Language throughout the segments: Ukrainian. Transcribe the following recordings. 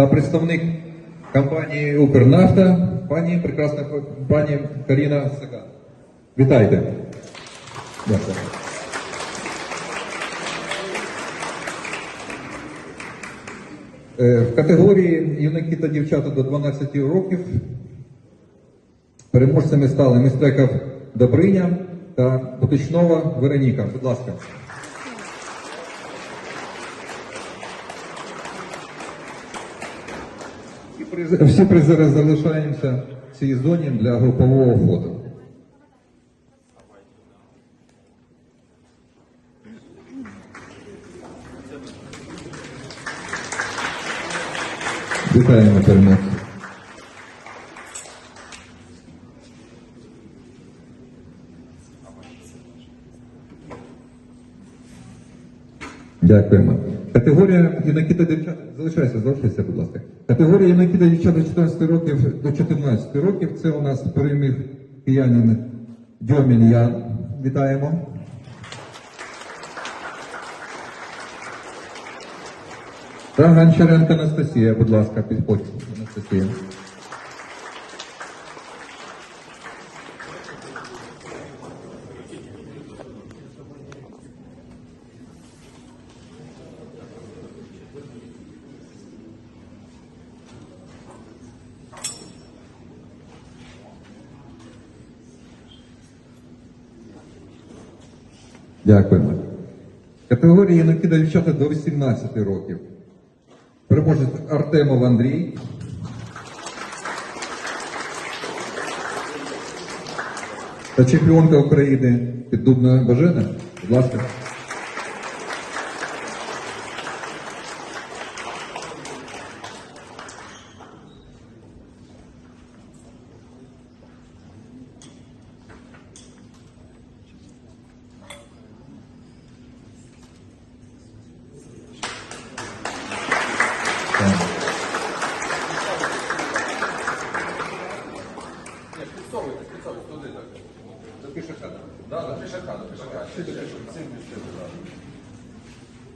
та представник компанії Укрнафта, пані прекрасна пані Каріна Саган. Вітайте. Дякую. Е, В категорії юнаки та дівчата до 12 років переможцями стали Містреков Добриня та Бутичнова Вероніка. Будь ласка. І приз- Всі призери залишаємося в цій зоні для групового фото. Вітаємо переможців. Дякуємо. Категорія юнаки дівчат. Залишайся, залишайся, будь ласка. Категорія юнаки та до 14 років до 14 років. Це у нас переміг киянин Дьомін Ян. Вітаємо. Та Гончаренко Анастасія, будь ласка, підходьте. Анастасія. Дякуємо. Категорія юнаки та дівчата до 18 років. Переможець Артемов Андрій. Та чемпіонка України Піддубна Бажена. Будь ласка.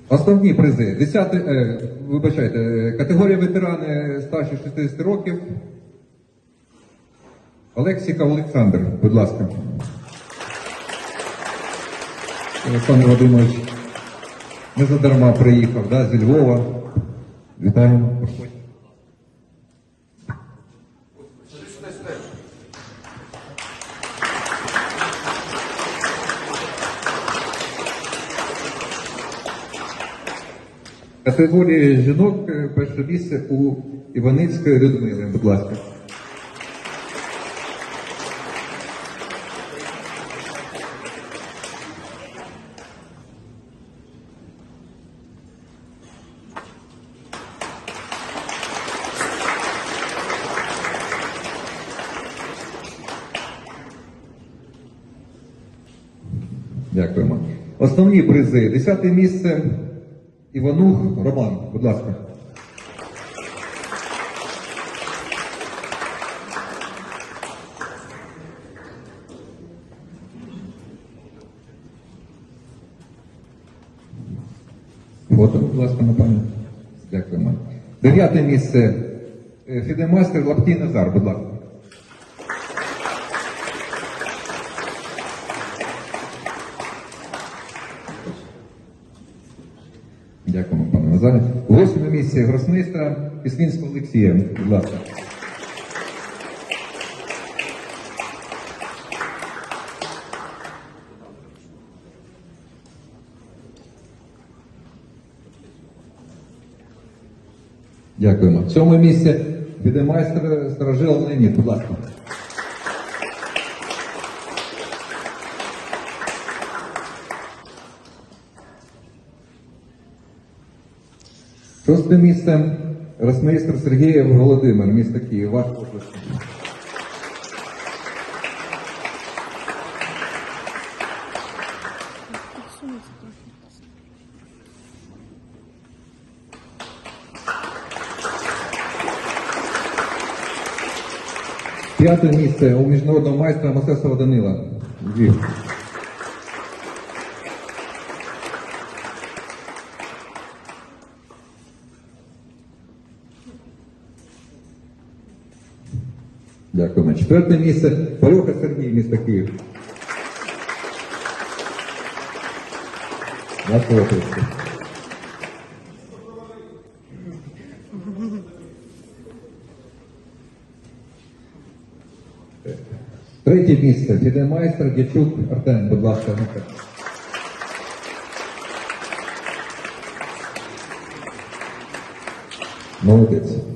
Основні призи. Десяти, е, вибачайте, е, категорія ветерани старші 60 років. Олексіков Олександр, будь ласка. Олександр Вадимович не задарма приїхав, да, зі Львова. Вітаємо. Категорія жінок е, перше місце у Іваницької Людмили, будь ласка. Дякуємо. Основні призи. Десяте місце Іванух Роман, будь ласка. Фото, будь ласка, на пам'ять. Дякуємо. Дев'яте місце е, Фідемастер Лаптій Назар, будь ласка. Дякуємо, пане Назаре. Восьме місце гросмейстра Пісмінського Олексія. Будь ласка. Дякуємо. Сьоме місце відемайстер Старожил Леонід. Будь ласка. Шосте місце росмейстер Сергієв Володимир, місто Київ. Ваш оплески. П'яте місце у міжнародного майстра Масесова Данила. Львів. Дякуємо. Четверте місце Пороха Сергій, місто Київ. Оплески. Третє місце. Фідемайстер Дячук Артем, будь ласка. Молодець.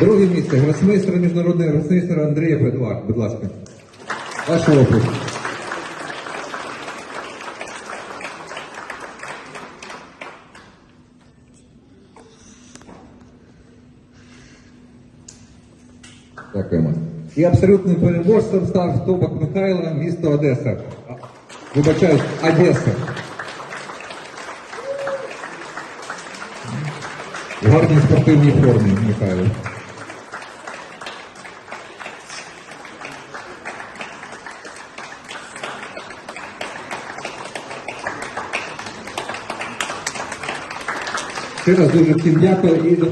Друге місце. Гросмейстер міжнародний гросмейстер Андрієв Едуард. Будь ласка. Ваш опис. Дякуємо. І абсолютним переможцем став Тобак Михайло, місто Одеса. Вибачаюсь, Одеса. В гарній спортивній формі, Михайло. Ще раз дуже всім дякую і до